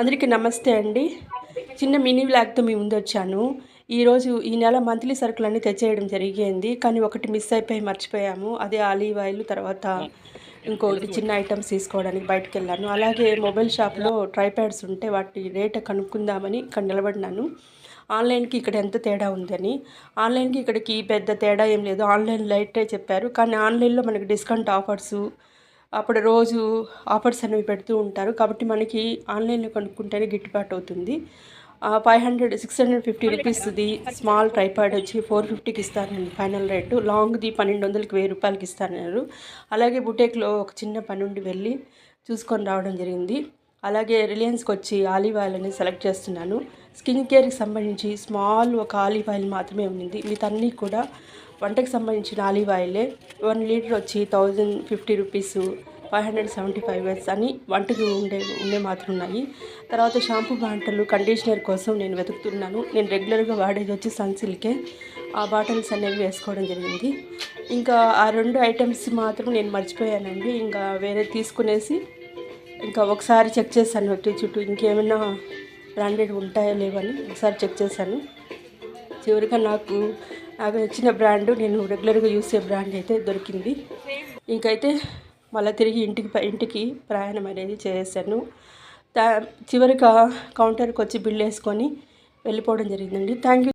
అందరికీ నమస్తే అండి. చిన్న మినీ వ్లాగ్తో మీ ముందు వచ్చాను ఈరోజు ఈ నెల మంత్లీ సరుకులన్నీ తెచ్చేయడం జరిగింది. కానీ ఒకటి మిస్ అయిపోయి మర్చిపోయాము. అదే ఆలివ్ ఆయిల్ తర్వాత ఇంకోటి చిన్న ఐటమ్స్ తీసుకోవడానికి బయటకు వెళ్ళాను అలాగే మొబైల్ షాప్లో ట్రైప్యాడ్స్ ఉంటే వాటి రేట్ కనుక్కుందామని ఇక్కడ నిలబడినాను. ఆన్లైన్కి ఇక్కడ ఎంత తేడా ఉందని. ఆన్లైన్కి ఇక్కడికి పెద్ద తేడా ఏం లేదు. ఆన్లైన్ లైటే చెప్పారు. కానీ ఆన్లైన్లో మనకి డిస్కౌంట్ ఆఫర్సు అప్పుడు రోజు ఆఫర్స్ అనేవి పెడుతూ ఉంటారు. కాబట్టి మనకి ఆన్లైన్లో కొనుక్కుంటేనే గిట్టుబాటు అవుతుంది. Five hundred six hundred fifty రూపీస్ది small tripod వచ్చి ఫోర్ ఫిఫ్టీకి ఇస్తారండి ఫైనల్ రేటు. లాంగ్ది పన్నెండు వందలకి వెయ్యి రూపాయలకి ఇస్తారన్నారు. అలాగే బుటేక్లో ఒక చిన్న పని ఉండి వెళ్ళి చూసుకొని రావడం జరిగింది. అలాగే రిలయన్స్కి వచ్చి ఆలివ్ ఆయిల్ అనేది సెలెక్ట్ చేస్తున్నాను. స్కిన్ కేర్కి సంబంధించి స్మాల్ ఒక ఆలివ్ ఆయిల్ మాత్రమే ఉంది మిగతా కూడా వంటకి సంబంధించిన ఆలివ్ ఆయిలే. వన్ లీటర్ వచ్చి thousand fifty rupees five hundred seventy five వేస్ అని వంటకి ఉండే ఉండే మాత్రం ఉన్నాయి. తర్వాత షాంపూ బాటలు కండిషనర్ కోసం నేను వెతుకుతున్నాను. నేను రెగ్యులర్గా వాడేది వచ్చి సన్సిల్కే ఆ బాటిల్స్ అనేవి వేసుకోవడం జరిగింది. ఇంకా ఆ రెండు ఐటమ్స్ మాత్రం నేను మర్చిపోయానండి. ఇంకా వేరే తీసుకునేసి ఇంకా ఒకసారి చెక్ చేశాను చుట్టూ. ఇంకేమైనా బ్రాండెడ్ ఉంటాయో లేవని ఒకసారి చెక్ చేశాను. చివరిగా నాకు నాకు నచ్చిన బ్రాండ్ నేను రెగ్యులర్గా యూస్ చేసే బ్రాండ్ అయితే దొరికింది. ఇంకైతే మళ్ళీ తిరిగి ఇంటికి ఇంటికి ప్రయాణం అనేది చేశాను. చివరిగా కౌంటర్కి వచ్చి బిల్ వేసుకొని వెళ్ళిపోవడం జరిగిందండి. Thank you